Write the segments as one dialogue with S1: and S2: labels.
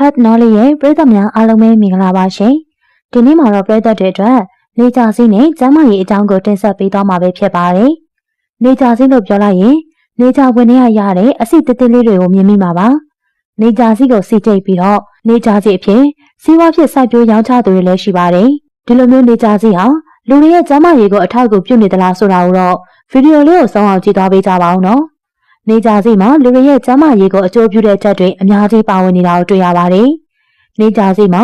S1: Heart Knowledge ရဲ့ပရိသတ်များအားလုံးပဲမင်္ဂလာပါရှင်။ဒီနေ့မှာတော့ပရိသတ်တွေအတွက်နေကြစည်းနဲ့ကျမ်းမာရေးအကြောင်းကိုတင်ဆက်ပေးသွားမှာပဲဖြစ်ပါတယ်။နေကြစည်းလို့ပြောလိုက်ရင်နေကြဝင်ရရတဲ့အစီတသေးလေးတွေကိုမြင်မိမှာပါ။နေကြစည်းကိုစီကျိတ်ပြီးတော့နေကြစည်းအဖြစ်စီးပွားဖြစ်စိုက်ပျိုးရောင်းချသူတွေလည်းရှိပါတယ်။ဒီလိုမျိုးနေကြစည်းဟာလူတွေရဲ့ကျမ်းမာရေးကိုအထောက်အကူပြုနေသလားဆိုတာကိုတော့ဗီဒီယိုလေးကိုစောင့်အောင်ကြည့်သွားပေးကြပါဦးနော်။ နေကြစီမှာလူတွေရဲ့ကျန်းမာရေးကိုအကျိုးပြုတဲ့ချက်တွေအများကြီးပါဝင်နေတာကိုတွေ့ရပါတယ်။နေကြစီမှာ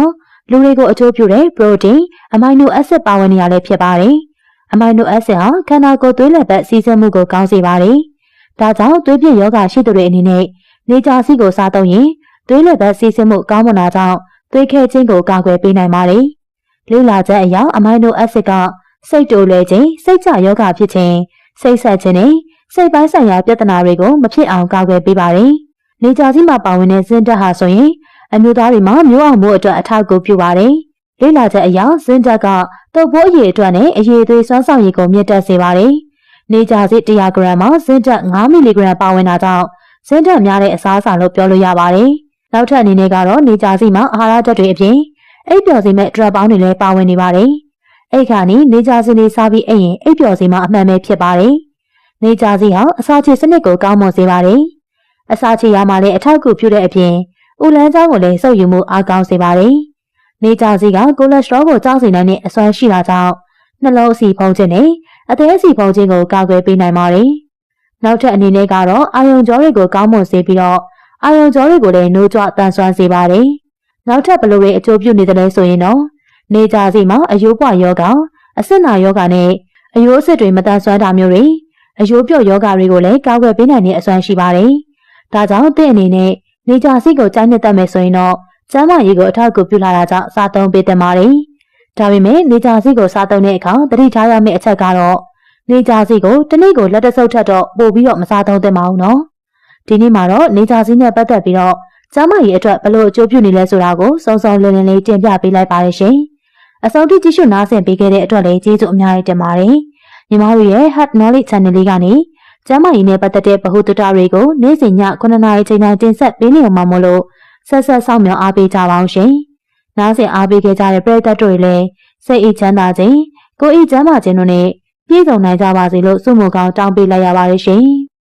S1: လူတွေကိုအကျိုးပြုတဲ့ protein, amino acid ပါဝင်နေရလည်းဖြစ်ပါတယ်။ amino acid ဟာခန္ဓာကိုယ်သွေးလက်ပတ်စီးဆင်းမှုကိုကောင်းစေပါတယ်။ဒါကြောင့်သွေးပြည့်ယောဂရှိသူတွေအနေနဲ့နေကြစီကိုစားတော့ရင်သွေးလက်ပတ်စီးဆင်းမှုကောင်းမွန်တာကြောင့်သွေးခဲခြင်းကိုကာကွယ်ပေးနိုင်ပါတယ်။လေ့လာချက်အရ amino acid ကစိတ်တိုးလဲခြင်းစိတ်ကြယောဂဖြစ်ခြင်းစိတ်ဆက်ခြင်းနဲ့ စိတ်ပိုင်းဆိုင်ရာပြဿနာတွေကိုမဖြစ်အောင်ကာကွယ်ပေးပါတယ်။နေကြကြီးမှာပါဝင်တဲ့ဇင်းတက်ဟာဆိုရင်အမျိုးသားတွေမှာမျိုးအောင်မှုအတွက်အထောက်အကူပြုပါတယ်။လေ့လာချက်အရဇင်းတက်ကတုပ်ပိုးအရေးအတွက်နဲ့အရေးသွေးစွမ်းဆောင်ရည်ကိုမြင့်တက်စေပါတယ်။နေကြစီ100ဂရမ်မှာဇင်းတက်9မီလီဂရမ်ပါဝင်တာကြောင့်ဇင်းတက်များတဲ့အစားအစာလို့ပြောလို့ရပါတယ်။နောက်ထပ်အနေနဲ့ကတော့နေကြစီမှာအာဟာရဓာတ်တွေအပြင်အိပ်ပျော်စေမဲ့ဒရက်ပေါင်းတွေလည်းပါဝင်နေပါတယ်။အိတ်ခါနီနေကြစီနေစားပြီးအိပ်ရင်အိပ်ပျော်စေမှာအမှန်ပဲဖြစ်ပါတယ်။ နေကြစီဟာအစာချေစနစ်ကိုကောင်းမွန်စေပါတယ်။အစာချေရမှာလည်းအထောက်အကူပြုတဲ့အပြင်ဥလန်းချောင်းကိုလည်းစုပ်ယူမှုအားကောင်းစေပါတယ်။နေကြစီကကိုလက်စထရောကိုကြောက်စေနိုင်တဲ့အစွမ်းရှိတာကြောင့်နှလုံးအဆီဖုံးခြင်းနဲ့အသေးအဆီဖုံးခြင်းကိုကာကွယ်ပေးနိုင်ပါတယ်။နောက်ထပ်အနေနဲ့ကတော့အာယုံကြောတွေကိုကောင်းမွန်စေပြီးတော့အာယုံကြောတွေကိုလည်းနှိုးကြတန်ဆွမ်းစေပါတယ်။နောက်ထပ်ဘလို့တွေအကျိုးပြုနေတယ်လဲဆိုရင်တော့နေကြစီမှာအယိုးပွားယောဂအဆစ်နာယောဂနဲ့အယိုးအဆစ်တွေမတန်ဆွမ်းတာမျိုးတွေ အယိုးပြော့ယောဂတွေကိုလည်းကာကွယ်ပေးနိုင်တဲ့အစွမ်းရှိပါတယ်။ဒါကြောင့်သင်အနေနဲ့နေကြစီကိုကြားနှစ်တတ်မယ်ဆိုရင်တော့ကျန်းမာရေးကိုအထောက်အကူပြုလာတာကြောင့်စားသုံးပေးသင့်ပါတယ်။ဒါပေမဲ့နေကြစီကိုစားသုံးတဲ့အခါသတိထားရမယ့်အချက်ကတော့နေကြစီကိုတစ်နေ့ကိုလက်တဆုပ်ထက်တော့ပို့ပြီးတော့မစားသုံးသင့်ပါဘူးနော်။ဒီနေ့မှာတော့နေကြစီနဲ့ပတ်သက်ပြီးတော့ကျန်းမာရေးအတွက်ဘလို့အကျိုးပြုနေလဲဆိုတာကိုစုံစုံလင်းလင်းလေးတင်ပြပေးလိုက်ပါရရှင်။အဆုံးထိကြည့်ရှုနားဆင်ပေးခဲ့တဲ့အတွက်လည်းကျေးဇူးအများကြီးတင်ပါတယ်။ ညီမတို့ရဲ့ Heart Knowledge Channel လေးကနေကျမ်းမာရေးနဲ့ပတ်သက်တဲ့ဗဟုသုတတွေကိုနေ့စဉ်ည9:00နာရီချိန်တိုင်းတင်ဆက်ပေးနေမှာမို့လို့ဆက်ဆက်ဆောင်မြောင်အားပေးကြပါအောင်ရှင်။နားဆင်အားပေးခဲ့ကြတဲ့ပရိသတ်တို့လည်းစိတ်အေးချမ်းသာခြင်းကိုယ်အေးချမ်းသာခြင်းတို့နဲ့ပြည့်စုံနိုင်ကြပါစေလို့ဆုမွန်ကောင်းတောင်းပေးလိုက်ရပါတယ်ရှင်။